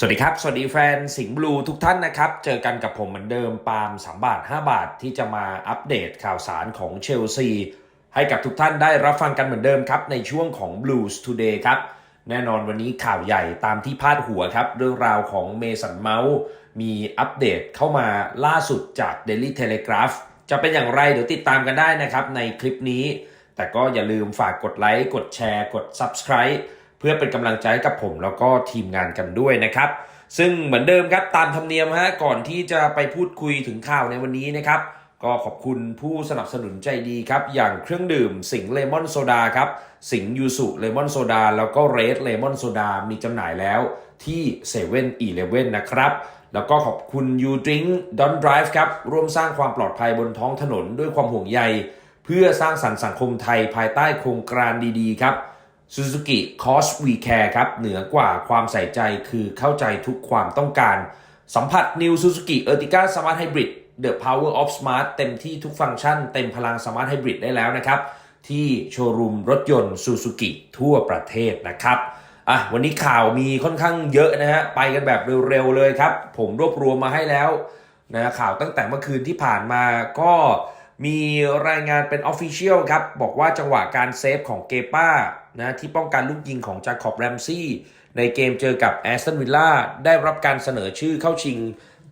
สวัสดีครับ สวัสดีแฟนสิงห์บลูทุกท่านนะครับ เจอกันกับผมเหมือนเดิมปาล์ม3บาท 5 บาทที่จะมาอัปเดตข่าวสารของเชลซี ให้กับทุกท่านได้รับฟังกันเหมือนเดิมครับ ในช่วงของ Blues Today ครับ แน่นอนวันนี้ข่าวใหญ่ตามที่พาดหัวครับ เรื่องราวของเมสันเมาส์มีอัปเดตเข้ามาล่าสุดจาก Daily Telegraph จะเป็นอย่างไรเดี๋ยวติดตามกันได้นะครับในคลิปนี้ แต่ก็อย่าลืมฝากกดไลค์กดแชร์ กด Subscribe เพื่อเป็นกำลังใจให้กับผมแล้วก็ทีมงานกันด้วยนะครับ ซึ่งเหมือนเดิมครับตามธรรมเนียมฮะก่อนที่จะไปพูดคุยถึงข่าวในวันนี้นะครับก็ขอบคุณผู้สนับสนุนใจดีครับ อย่างเครื่องดื่มสิงเลมอนโซดาครับ สิงยูสุเลมอนโซดาแล้วก็เรดเลมอนโซดามีจำหน่ายแล้วที่7 e เ e ่ e อเนะครับ แล้วก็ขอบคุณ You Drink Don't Drive ครับ ร่วมสร้างความปลอดภัยบนท้องถนนด้วยความห่วงใย เพื่อสร้างสรรค์สังคมไทยภายใต้โครงการดีๆ ครับ Suzuki Cause We Care ครับ เหนือกว่าความใส่ใจคือเข้าใจทุกความต้องการ สัมผัส New Suzuki Ertiga Smart Hybrid The Power of Smart เต็มที่ทุกฟังก์ชัน เต็มพลัง Smart Hybrid ได้แล้วนะครับ ที่โชว์รูมรถยนต์ Suzuki ทั่วประเทศนะครับอะวันนี้ข่าวมีค่อนข้างเยอะนะฮะ ไปกันแบบเร็วๆเลยครับ ผมรวบรวมมาให้แล้วนะข่าวตั้งแต่เมื่อคืนที่ผ่านมาก็ มีรายงานเป็น Official ครับ บอกว่าจังหวะการเซฟของเกป้านะที่ป้องกันลูกยิงของจาคอบแรมซี่ ในเกมเจอกับแอสตันวิลล่าได้รับการเสนอชื่อเข้าชิง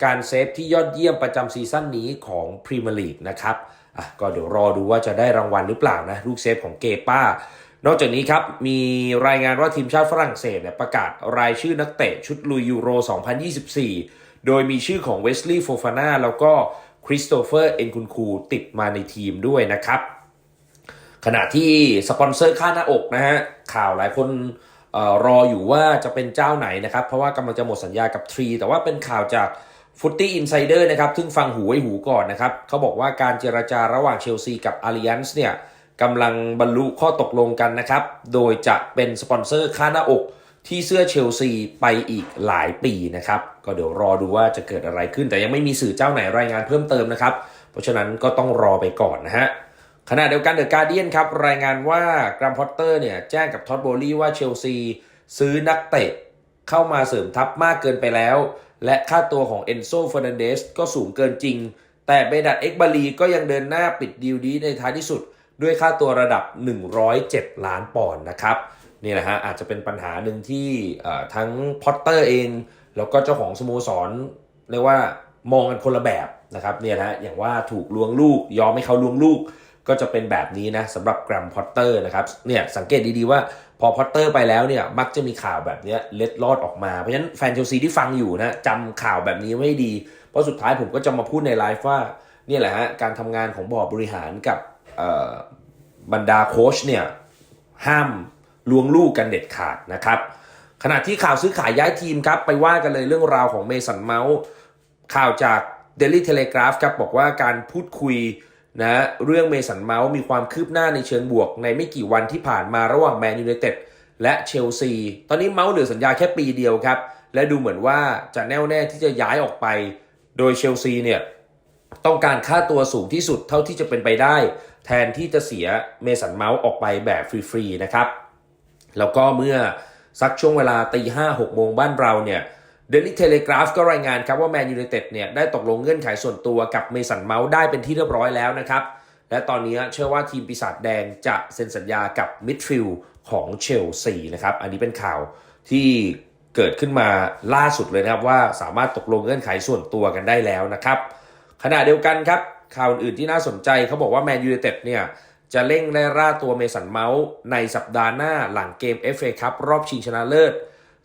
การเซฟที่ยอดเยี่ยมประจำซีซั่นนี้ของพรีเมียร์ลีกนะครับอะก็เดี๋ยวรอดูว่าจะได้รางวัลหรือเปล่านะลูกเซฟของเกป้า นอกจากนี้ครับ มีรายงานว่าทีมชาติฝรั่งเศสเนี่ยประกาศรายชื่อนักเตะชุดลุยยูโร 2024 โดยมีชื่อของเวสลีย์โฟฟาน่าแล้วก็ คริสโตเฟอร์เอ็นคุนคูติดมาในทีมด้วยนะครับ ขณะที่สปอนเซอร์ค่าหน้าอกนะฮะข่าวหลายคนออรออยู่ว่าจะเป็นเจ้าไหนนะครับ เพราะว่ากำลังจะหมดสัญญากับทรีแต่ว่าเป็นข่าวจากฟุตตี้อินไซเดอร์นะครับ ซึ่งฟังหูไว้หูก่อนนะครับเขาบอกว่าการเจรจาระหว่างเชลซีกับอาริยันส์เนี่ยกำลังบรรลุข้อตกลงกันนะครับ โดยจะเป็นสปอนเซอร์ค่าหน้าอกที่เสื้อเชลซีไปอีกหลายปีนะครับ ก็เดี๋ยวรอดูว่าจะเกิดอะไรขึ้น แต่ยังไม่มีสื่อเจ้าไหนรายงานเพิ่มเติมนะครับ เพราะฉะนั้นก็ต้องรอไปก่อนนะฮะขณะเดียวกันเดอะการเดียนครับรายงานว่ากรัมพอตเตอร์เนี่ยแจ้งกับท็อตโบลี่ว่าเชลซีซื้อนักเตะเข้ามาเสริมทัพมากเกินไปแล้ว และค่าตัวของเอนโซเฟอร์นันเดสก็สูงเกินจริง แต่เบดัตเอ็กบาลีก็ยังเดินหน้าปิดดีลดีในท้ายที่สุด ด้วยค่าตัวระดับ 107 ล้านปอนด์นะครับนี่แหละฮะอาจจะเป็นปัญหาหนึ่งที่ทั้งพอตเตอร์เอง แล้วก็เจ้าของสโมสรเรียกว่ามองกันคนละแบบนะครับเนี่ยนะอย่างว่าถูกลวงลูกยอมให้เขาลวงลูกก็จะเป็นแบบนี้นะสำหรับแกรมพอตเตอร์นะครับเนี่ยสังเกตดีๆว่าพอพอตเตอร์ไปแล้วเนี่ยมักจะมีข่าวแบบนี้เล็ดลอดออกมา เพราะฉะนั้นแฟนเชลซีที่ฟังอยู่นะจำข่าวแบบนี้ไว้ดี เพราะสุดท้ายผมก็จะมาพูดในไลฟ์ว่าเนี่ยแหละฮะการทำงานของบอร์ดบริหารกับบรรดาโค้ชเนี่ยห้ามลวงลูกกันเด็ดขาดนะครับ ขณะที่ข่าวซื้อขายย้ายทีมครับ ไปว่ากันเลยเรื่องราวของเมสันเมาส์ข่าวจาก Daily Telegraph ครับบอกว่าการพูดคุยนะเรื่องเมสันเมาส์มีความคืบหน้าในเชิงบวก ในไม่กี่วันที่ผ่านมาระหว่างแมนยูไนเต็ดและเชลซี ตอนนี้เมาส์เหลือสัญญาแค่ปีเดียวครับ และดูเหมือนว่าจะแน่วแน่ที่จะย้ายออกไป โดยเชลซีเนี่ยต้องการค่าตัวสูงที่สุดเท่าที่จะเป็นไปได้ แทนที่จะเสียเมสันเมาส์ออกไปแบบฟรีๆนะครับ แล้วก็เมื่อ สักช่วงเวลาตีห้าหกโมงบ้านเราเนี่ยเดลิเทเลกราฟก็รายงานครับว่าแมนยูไนเต็ดเนี่ยได้ตกลงเงื่อนไขส่วนตัวกับเมสันเมาส์ได้เป็นที่เรียบร้อยแล้วนะครับ และตอนนี้เชื่อว่าทีมปีศาจแดงจะเซ็นสัญญากับมิดฟิลด์ของเชลซีนะครับ อันนี้เป็นข่าวที่เกิดขึ้นมาล่าสุดเลยนะครับว่าสามารถตกลงเงื่อนไขส่วนตัวกันได้แล้วนะครับขณะเดียวกันครับข่าวอื่นที่น่าสนใจเขาบอกว่าแมนยูไนเต็ดเนี่ย จะเร่งไล่ล่าตัวเมสันเมาส์ในสัปดาห์หน้าหลังเกม FA คัพรอบชิงชนะเลิศ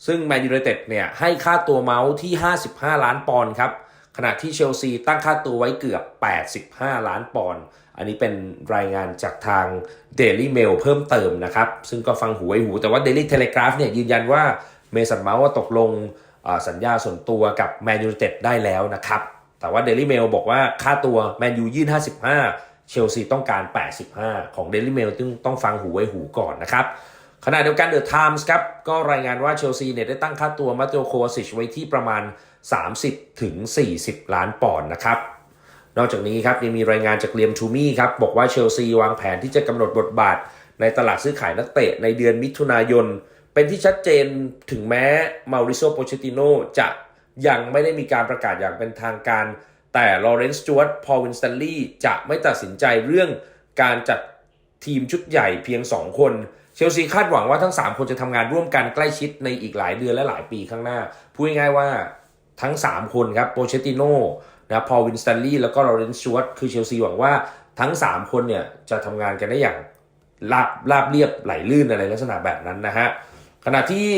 ซึ่งแมนยูไนเต็ดเนี่ยให้ค่าตัวเมาส์ที่ 55 ล้านปอนด์ครับขณะที่เชลซีตั้งค่าตัวไว้เกือบ 85 ล้านปอนด์ อันนี้เป็นรายงานจากทาง Daily Mail เพิ่มเติมนะครับ ซึ่งก็ฟังหูไว้หู แต่ว่า Daily Telegraph เนี่ยยืนยันว่าเมสันเมาส์ตกลงสัญญาส่วนตัวกับแมนยูไนเต็ดได้แล้วนะครับ แต่ว่า Daily Mail บอกว่าค่าตัวแมนยูยื่น 55 เชลซีต้องการ 85 ของ Daily Mail ซึ่งต้องฟังหูไว้หูก่อนนะครับ ขณะเดียวกันเดอะไทมส์ครับ ก็รายงานว่าเชลซีเนี่ยได้ตั้งค่าตัวมาเตโอโควาซิชไว้ที่ประมาณ 30 ถึง 40 ล้านปอนด์นะครับ นอกจากนี้ครับยังมีรายงานจากเลียมทูมี่ครับ บอกว่าเชลซีวางแผนที่จะกำหนดบทบาท ในตลาดซื้อขายนักเตะในเดือนมิถุนายน เป็นที่ชัดเจนถึงแม้มาริโซโปเชติโนจะยังไม่ได้มีการประกาศอย่างเป็นทางการ แต่ลอเรนซ์จวตพอลวินสตันลีย์จะไม่ตัดสินใจเรื่องการจัดทีมชุดใหญ่เพียง 2 คน เชลซีคาดหวังว่าทั้ง 3 คนจะทำงานร่วมกันใกล้ชิดในอีกหลายเดือนและหลายปีข้างหน้า พูดง่ายๆว่าทั้ง 3 คนครับโปเชติโนนะพอลวินสตันลีย์แล้วก็ลอเรนซ์จวตคือเชลซีหวังว่าทั้ง 3 คนเนี่ยจะทำงานกันได้อย่างราบราบเรียบไหลลื่นอะไรลักษณะแบบนั้นนะฮะขณะที่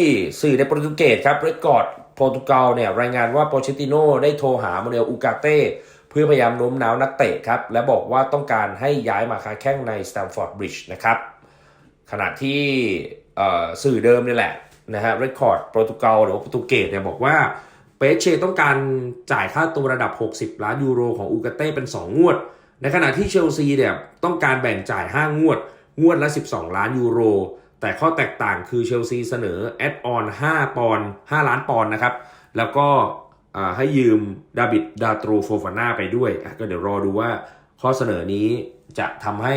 สื่อในโปรตุเกสครับเรคคอร์ด โปรตุเกสเนี่ยรายงานว่าโปเชติโนได้โทรหาโมเนลอูกาเต้เพื่อพยายามโน้มน้าวนักเตะครับ และบอกว่าต้องการให้ย้ายมาค้าแข้งในสแตมฟอร์ดบริดจ์นะครับ ขณะที่สื่อเดิมนี่แหละนะฮะเรคคอร์ดโปรตุเกสหรือโปรตุเกสเนี่ยบอกว่าเปเชต้องการจ่ายค่าตัวระดับ 60 ล้านยูโรของอูกาเต้เป็น 2 งวด ในขณะที่เชลซีเนี่ยต้องการแบ่งจ่าย 5 งวด งวดละ 12 ล้านยูโร แต่ข้อแตกต่างคือเชลซีเสนอแอดออน5ปอนด์5ล้านปอนด์นะครับ แล้วก็ให้ยืมดาบิดดาโตรโฟฟาน่าไปด้วย ก็เดี๋ยวรอดูว่าข้อเสนอนี้จะทำให้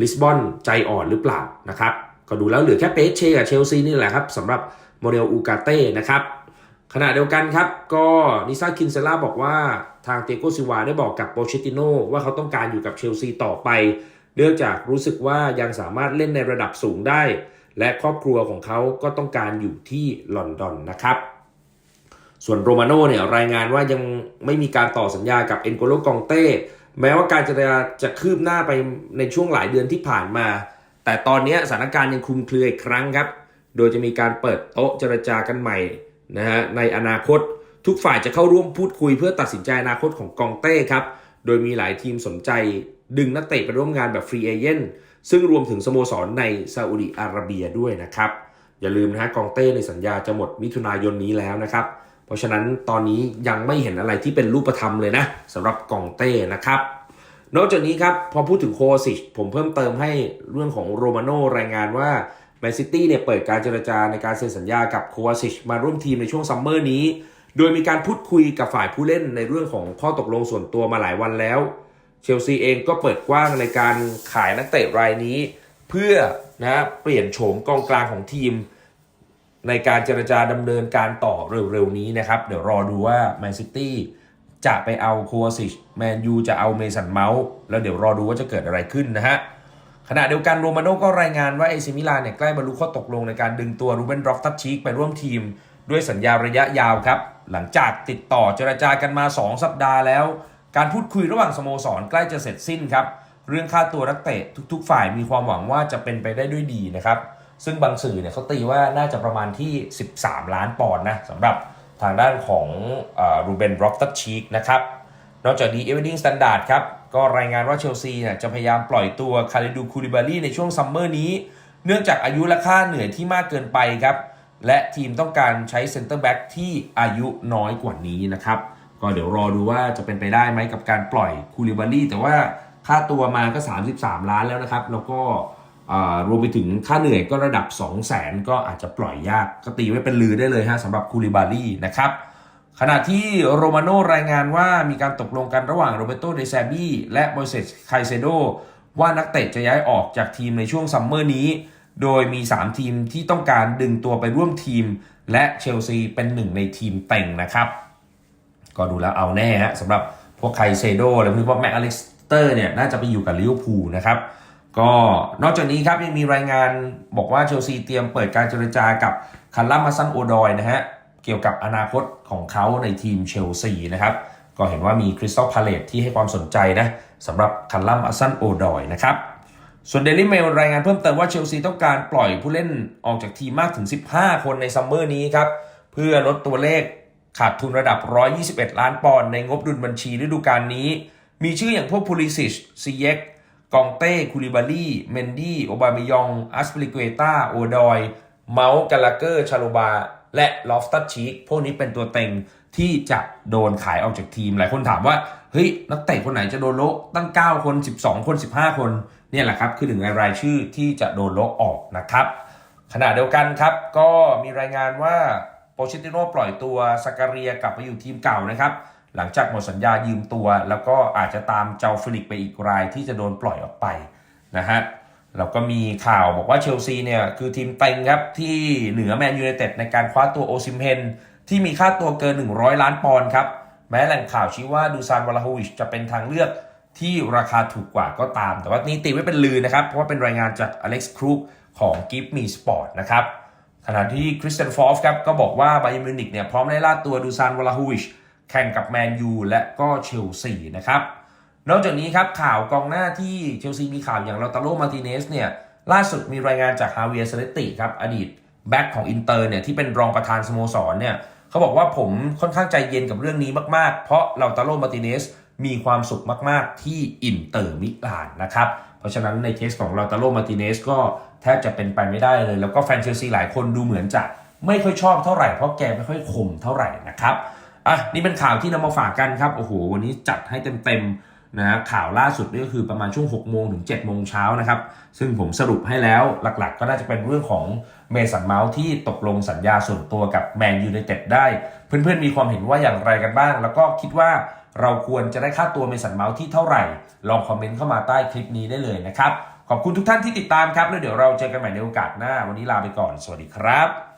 ลิสบอนใจอ่อนหรือเปล่านะครับ ก็ดูแล้วเหลือแค่เปเช่กับเชลซีนี่แหละครับสำหรับโมเดลอูกาเต้นะครับขณะเดียวกันครับ ก็นิซาคินเซล่าบอกว่าทางเตโกซิวาได้บอกกับโปเชติโนว่าเขาต้องการอยู่กับเชลซีต่อไป เนื่องจากรู้สึกว่ายังสามารถเล่นในระดับสูงได้ และครอบครัวของเขาก็ต้องการอยู่ที่ลอนดอนนะครับ ส่วนโรมาโน่เนี่ยรายงานว่ายังไม่มีการต่อสัญญากับเอ็นโกโลกองเต้แม้ว่าการจะจะคืบหน้าไปในช่วงหลายเดือนที่ผ่านมา แต่ตอนนี้สถานการณ์ยังคลุมเครืออีกครั้งครับ โดยจะมีการเปิดโต๊ะเจรจากันใหม่นะฮะในอนาคต ทุกฝ่ายจะเข้าร่วมพูดคุยเพื่อตัดสินใจอนาคตของกองเต้ครับ โดยมีหลายทีมสนใจ ดึงนักเตะไปร่วมงานแบบฟรีเอเจนต์ซึ่งรวมถึงสโมสรในซาอุดิอาระเบียด้วยนะครับ อย่าลืมนะฮะกองเต้ในสัญญาจะหมดมิถุนายนนี้แล้วนะครับ เพราะฉะนั้นตอนนี้ยังไม่เห็นอะไรที่เป็นรูปธรรมเลยนะสำหรับกองเต้นะครับ นอกจากนี้ครับพอพูดถึงโคซิชผมเพิ่มเติมให้เรื่องของโรมาโนรายงานว่าแมนซิตี้เนี่ยเปิดการเจรจาในการเซ็นสัญญากับโควาซิชมาร่วมทีมในช่วงซัมเมอร์นี้ โดยมีการพูดคุยกับฝ่ายผู้เล่นในเรื่องของข้อตกลงส่วนตัวมาหลายวันแล้ว เชลซีเองก็เปิดกว้างในการขายนักเตะรายนี้ เพื่อนะเปลี่ยนโฉมกองกลางของทีม ในการเจรจาดำเนินการต่อเร็วๆนี้นะครับ เดี๋ยวรอดูว่าแมนซิตี้จะไปเอาโควาซิชแมนยูจะเอาเมสันเมาส์แล้วเดี๋ยวรอดูว่าจะเกิดอะไรขึ้นนะฮะขณะเดียวกันโรมาโน่ก็รายงานว่าเอซิมิลานเนี่ยใกล้บรรลุข้อตกลงในการดึงตัวรูเบนรอฟตัชชีกไปร่วมทีม ด้วยสัญญาระยะยาวครับ หลังจากติดต่อเจรจากันมา 2 สัปดาห์แล้ว การพูดคุยระหว่างสโมสรใกล้จะเสร็จสิ้นครับ เรื่องค่าตัวนักเตะทุก ๆ ฝ่ายมีความหวังว่าจะเป็นไปได้ด้วยดีนะครับ ซึ่งบางสื่อเนี่ยเขาตีว่าน่าจะประมาณที่ 13 ล้านปอนด์นะสำหรับทางด้านของรูเบนรอฟตัชชีกนะครับ นอกจากนี้เอเวอร์ดิงสแตนดาร์ดครับ ก็รายงานว่าเชลซีเนี่ยจะพยายามปล่อยตัวคาริดูคูลิบารีในช่วงซัมเมอร์นี้ เนื่องจากอายุและค่าเหนื่อยที่มากเกินไปครับ และทีมต้องการใช้เซนเตอร์แบ็กที่อายุน้อยกว่านี้นะครับ ก็เดี๋ยวรอดูว่าจะเป็นไปได้ไหมกับการปล่อยคูลิบารีแต่ว่าค่าตัวมาก็ 33 ล้านแล้วนะครับ แล้วก็รวมไปถึงค่าเหนื่อยก็ระดับ 2 0 0 0 0 0ก็อาจจะปล่อยยากก็ตีไว้เป็นลือได้เลยฮะสำหรับคูลิบารีนะครับขณะที่โรมาโนรายงานว่ามีการตกลงกันระหว่างโรเบโตเดซาบีและโมเสสไคเซโดว่านักเตะจะย้ายออกจากทีมในช่วงซัมเมอร์นี้ โดยมี 3 ทีมที่ต้องการดึงตัวไปร่วมทีม และเชลซีเป็นหนึ่งในทีมเต็งนะครับ ก็ดูแล้วเอาแน่ฮะสำหรับพวกไคเซโดและพวกแม็กอเล็กสเตอร์เนี่ยน่าจะไปอยู่กับลิเวอร์พูลนะครับก็นอกจากนี้ครับยังมีรายงานบอกว่าเชลซีเตรียมเปิดการเจรจากับคันลัมาซันโอดอยนะฮะเกี่ยวกับอนาคตของเขาในทีมเชลซีนะครับก็เห็นว่ามีคริสตัลพาเลตที่ให้ความสนใจนะสำหรับคันลัมอัสซันโอดอยนะครับส่วนเดลิเมลรายงานเพิ่มเติมว่าเชลซีต้องการปล่อยผู้เล่นออกจากทีมมากถึง 15 คนในซัมเมอร์นี้ครับเพื่อลดตัวเลข ขาดทุนระดับ 121 ล้านปอนด์ในงบดุลบัญชีฤดูกาลนี้ มีชื่ออย่างพวกพูลิซิชซีเยกกองเต้คูลิบารีเมนดี้โอบามยองอัสปลิเกตาโอดอย เมาส์กาลาเกอร์ชาโลบา และลอฟตัชชีกพวกนี้เป็นตัวเต็งที่จะโดนขายออกจากทีม หลายคนถามว่า เฮ้ย นักเตะคนไหนจะโดนโละตั้ง 9 คน 12 คน 15 คน เนี่ยแหละครับ คือหนึ่งในรายชื่อที่จะโดนโละออกนะครับ ขณะเดียวกันครับ ก็มีรายงานว่า โปเชติโนปล่อยตัวสการียกลับไปอยู่ทีมเก่านะครับ หลังจากหมดสัญญายืมตัว แล้วก็อาจจะตามเจ้าฟิลิกไปอีกรายที่จะโดนปล่อยออกไปนะฮะแล้วก็มีข่าวบอกว่าเชลซีเนี่ยคือทีมเต็งครับ ที่เหนือแมนยูไนเต็ดในการคว้าตัวโอซิมเฮนที่มีค่าตัวเกิน 100 ล้านปอนด์ครับ แม้แหล่งข่าวชี้ว่าดูซานวาลาโฮวิชจะเป็นทางเลือกที่ราคาถูกกว่าก็ตาม แต่ว่านี่ตีไว้เป็นลือนะครับ เพราะว่าเป็นรายงานจากอเล็กซ์ครูปของ Give Me Sport นะครับ ขณะที่คริสเตนฟอฟครับก็บอกว่าไบเ r n มิวนิกเนี่ยพร้อมไล่ล่าตัวดูซานวลาโฮวิชแข่งกับแมนยูและก็เชลซีนะครับนอกจากนี้ครับข่าวกองหน้าที่เชลซีมีข่าวอย่างลาตาโลมาติเนสเนี่ยล่าสุดมีรายงานจากฮาเวียเซเลติครับอดีตแบ็กของอินเตอร์เนี่ยที่เป็นรองประธานสโมสรเนี่ยเขาบอกว่าผมค่อนข้างใจเย็นกับเรื่องนี้มากๆ เพราะลาตาโลมาติเนสมีความสุขมาก ๆ ที่อินเตอร์มิลานนะครับ เพราะฉะนั้นในเคสของลาตาโลมาติเนสก็ แทบจะเป็นไปไม่ได้เลย แล้วก็แฟนเชลซีหลายคนดูเหมือนจะไม่ค่อยชอบเท่าไหร่เพราะแกไม่ค่อยคมเท่าไหร่นะครับอะนี่เป็นข่าวที่นำมาฝากกันครับโอ้โหวันนี้จัดให้เต็มๆนะฮะข่าวล่าสุดนี่ก็คือประมาณช่วง6โมงถึง7โมงเช้านะครับ ซึ่งผมสรุปให้แล้วหลักๆ ก็น่าจะเป็นเรื่องของเมสันเมาส์ที่ตกลงสัญญาส่วนตัวกับแมนยูไนเต็ดได้ เพื่อนๆมีความเห็นว่าอย่างไรกันบ้าง แล้วก็คิดว่าเราควรจะได้ค่าตัวเมสันเมาส์ที่เท่าไหร่ ลองคอมเมนต์เข้ามาใต้คลิปนี้ได้เลยนะครับ ขอบคุณทุกท่านที่ติดตามครับ แล้วเดี๋ยวเราเจอกันใหม่ในโอกาสหน้า วันนี้ลาไปก่อน สวัสดีครับ